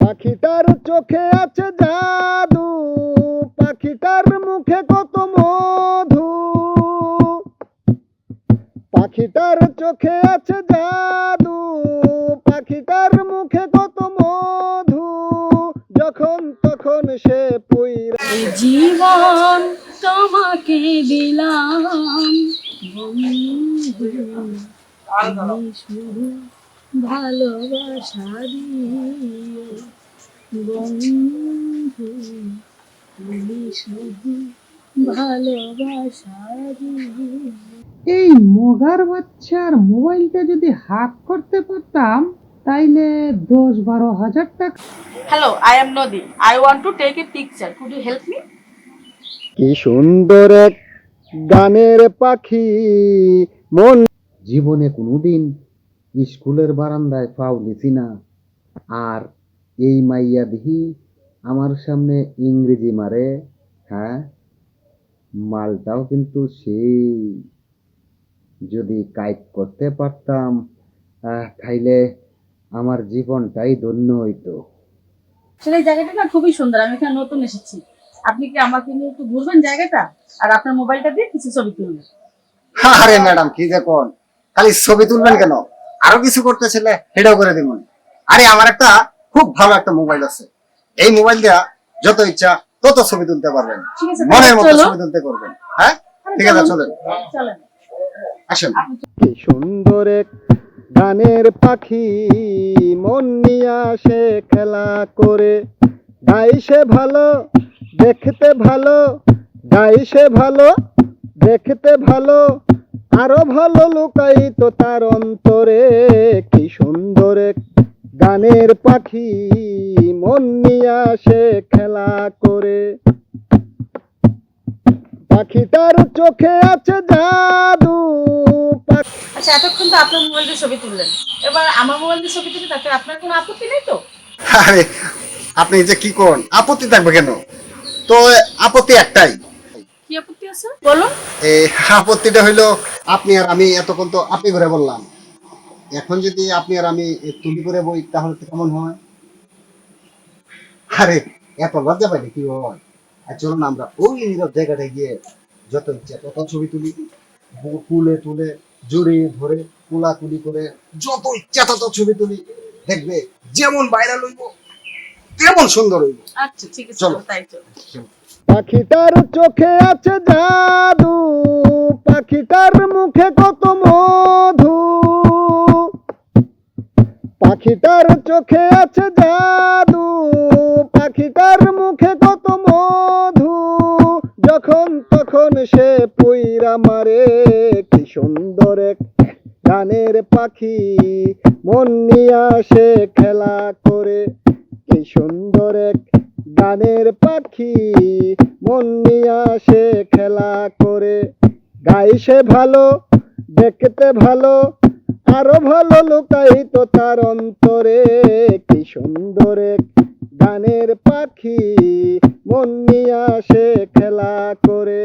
পাখিটার চোখে আছে জাদু, পাখিটার মুখে কত মধু। পাখিটার চোখে আছে জাদু, পাখিটার মুখে কত মধু। যখন তখন সে পুইরা জীবন তোমাকে দিলাম। ভালোবাসা দিয়ে বন্ধু তুমি শুধু ভালোবাসা দিয়ে। এই মগার বাচ্চার মোবাইলটা যদি হাত করতে পারতাম তাইলে দশ বারো হাজার টাকা। Hello I am Nadi I want to take a picture Could you help me? কি সুন্দর এক গানের পাখি। মন জীবনে কোনোদিন স্কুলের বারান্দায় পাও নিছি না। আর এই মাইয়া দেখি আমার সামনে ইংরেজি মারে হ্যাঁ? মালটাও কিন্তু সেই। যদি কাইট করতে পারতাম তাইলে আমার জীবনটাই ধন্য হইতো। আসলে এই জায়গাটা না খুবই সুন্দর আমি এখানে নতুন এসেছি। আপনি কি আমাকে নিয়ে একটু ঘুরবেন জায়গাটা? আর আপনার মোবাইলটা দিয়ে কিছু ছবি তুলবেন। আরে ম্যাডাম কি যে কোন? খালি ছবি তুলবেন কেন? আরও কিছু করতেছিলে সেটাও করে দিব। আরে আমার একটা খুব ভালো একটা মোবাইল আছে। এই মোবাইল দিয়া যত ইচ্ছা তত ছবি তুলতে পারবেন। মনের মতো ছবি তুলতে করবেন হ্যাঁ? ঠিক আছে চলেন। চলেন। আসেন। কি সুন্দর এক গানের পাখি মন নিয়ে আসে খেলা করে। গাই সে ভালো দেখতে ভালো। গাই সে ভালো দেখতে ভালো। আরও ভালো লুকাই তো তার অন্তরে কি সুন্দর গানের পাখি মন নিয়ে আসে খেলা করে। পাখিটার চোখে আছে জাদু আচ্ছা এতক্ষণ তো আপনার মোবাইল দিয়ে ছবি তুললেন। এবার আমার মোবাইল দিয়ে ছবি তুলে তাতে আপনার কোনো আপত্তি নেই তো? আরে আপনি যে কি কোন আপত্তি থাকবে কেন? তো আপত্তি একটাই আছে? বলুন। এই আপত্তিটা হইল আপনি আর আমি এতক্ষণ তো আপনি করে বললাম। এখন যদি আপনি আর আমি তুমি করে বই তাহলে তো কেমন হয়? আরে এত লজ্জা পাইলে কি হয়? আর চলুন আমরা ওই নীরব জায়গাটায় গিয়ে যত ইচ্ছা তত ছবি তুলি। বু- তুলে জড়িয়ে ধরে কুলাকুলি করে যত ইচ্ছা তত ছবি তুলি। দেখবে যেমন ভাইরাল হইব তেমন সুন্দর হইব। আচ্ছা ঠিক আছে চলো। তাই চলো। পাখিটার চোখে আছে জাদু, পাখিটার মুখে কত মধু। পাখিটার চোখে আছে জাদু, পাখিটার মুখে কত মধু। যখন তখন সে পুইরা মারে, কি সুন্দর এক গানের পাখি। মন নিয়ে আসে খেলা করে, কি সুন্দর এক গানের পাখি মন নিয়ে আসে খেলা করে। গাই সে ভালো দেখতে ভালো আরও ভালো লুকাই তো তার অন্তরে। কি সুন্দর এক গানের পাখি মন নিয়ে আসে খেলা করে।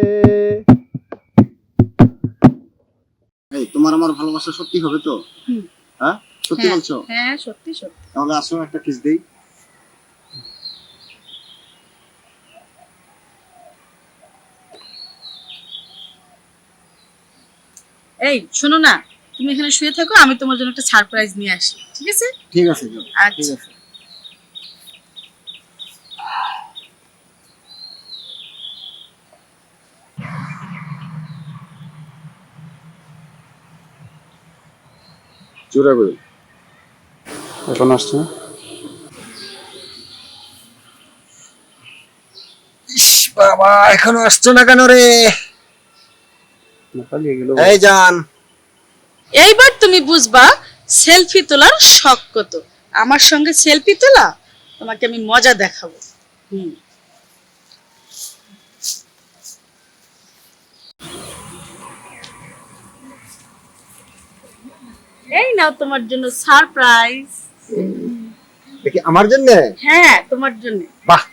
এই তোমার আমার ভালোবাসা সত্যি হবে তো? হ্যাঁ? সত্যি হ্যাঁ, বলছো? হ্যাঁ সত্যি সত্যি। তাহলে আসো একটা কিস দেই। এই শোনো না তুমি এখানে শুয়ে থাকো আমি তোমার জন্য একটা সারপ্রাইজ নিয়ে আসি ঠিক আছে? ঠিক আছে। ঠিক আচ্ছা। আছে। করে এখন আসছে না? বাবা এখনও আসছো না কেন রে? এই জান। এইবার তুমি বুঝবা সেলফি তোলার শখ কত। আমার সঙ্গে সেলফি তোলা তোমাকে আমি মজা দেখাবো। হুম। এই নাও তোমার জন্য সারপ্রাইজ। দেখি আমার জন্য? হ্যাঁ তোমার জন্য। বাহ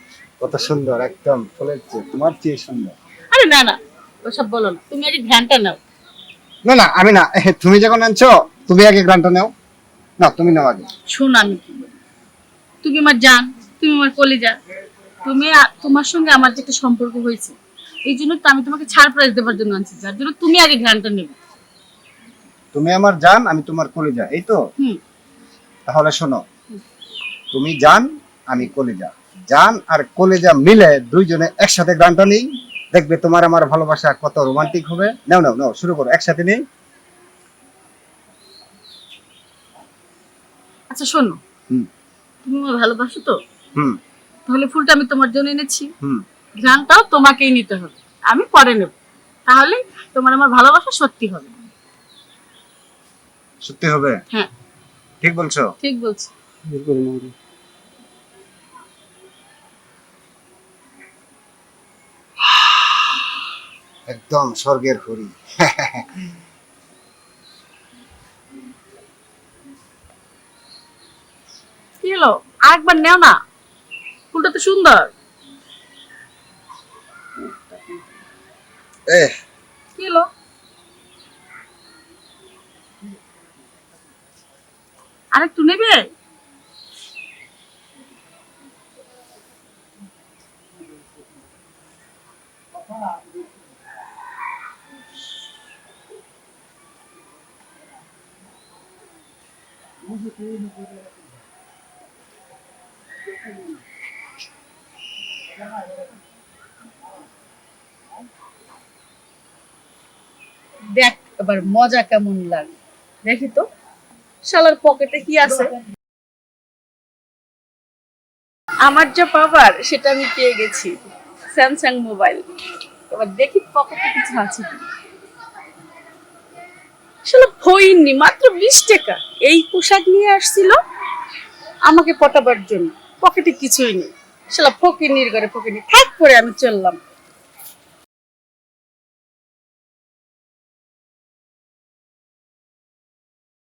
কত সুন্দর একদম ফুলের চেয়ে তোমার চেয়ে সুন্দর। আরে না না ওসব বলো না। তুমি আগে ধ্যানটা নাও। না না আমি না তুমি যখন আনছো তুমি আগে গ্রান্টটা নাও। না তুমি নাও আগে। শোন আমি কি তুমি আমার জান তুমি আমার কলিজা তুমি তোমার সঙ্গে আমার যে একটা সম্পর্ক হয়েছে এই জন্য তো আমি তোমাকে ছাড় প্রাইজ দেওয়ার জন্য আনছি যার জন্য তুমি আগে ঘ্রাণটা নেবে। তুমি আমার জান আমি তোমার কলিজা এই তো? তাহলে শোনো তুমি জান আমি কলিজা। জান আর কলিজা মিলে দুইজনে একসাথে গানটা নেই। দেখবে তোমার আমার ভালোবাসা কত রোমান্টিক হবে। নাও নাও নাও শুরু করো একসাথে নেই। আচ্ছা শোনো। তুমি আমার ভালোবাসো তো? হুম। তাহলে ফুলটা আমি তোমার জন্য এনেছি। হুম। ঘ্রাণটাও তোমাকেই নিতে হবে। আমি পরে নেব। তাহলে তোমার আমার ভালোবাসা সত্যি হবে। সত্যি হবে? হ্যাঁ। ঠিক বলছো? ঠিক বলছি বের করে নাও রে। একদম স্বর্গের হরি। কি হলো? আরেকবার নেও না। ফুলটা তো সুন্দর। এ কি হলো আরেকটু নেবে দেখ এবার মজা কেমন লাগে। দেখি তো। শালার পকেটে কি আছে? আমার যা পাবার সেটা আমি পেয়ে গেছি। স্যামসাং মোবাইল এবার দেখি পকেটে কিছু আছে কি শালা হইনি মাত্র বিশ টাকা। এই পোশাক নিয়ে আসছিল আমাকে পটাবার জন্য। পকেটে কিছুই নেই। শালা ফকির ঘরে ফকিনি থাক করে আমি চললাম।